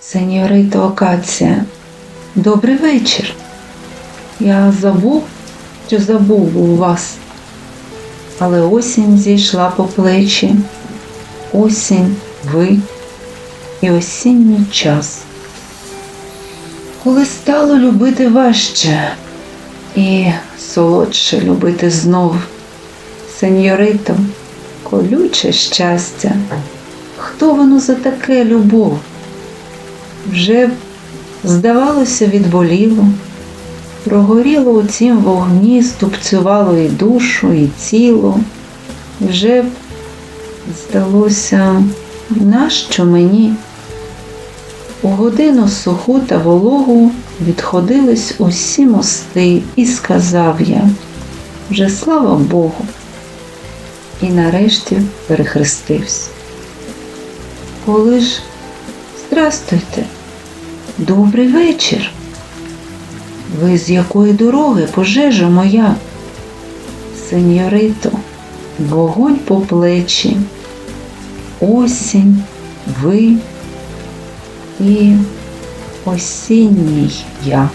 Сеньорито Акація, добрий вечір. Я забув, що забув у вас. Але осінь зійшла по плечі. Осінь, ви і осінній час. Коли стало любити важче і солодше любити знов, сеньорито, колюче щастя. Хто воно за таке любов? Вже, здавалося, відболіло, прогоріло у цім вогні, ступцювало і душу, і тіло. Вже здалося, нащо мені? У годину суху та вологу відходились усі мости, і сказав я вже слава Богу, і нарешті перехрестився. Коли ж здрастуйте, добрий вечір. Ви з якої дороги, пожежа моя? Сеньорито, вогонь по плечі, осінь, ви і осінній я.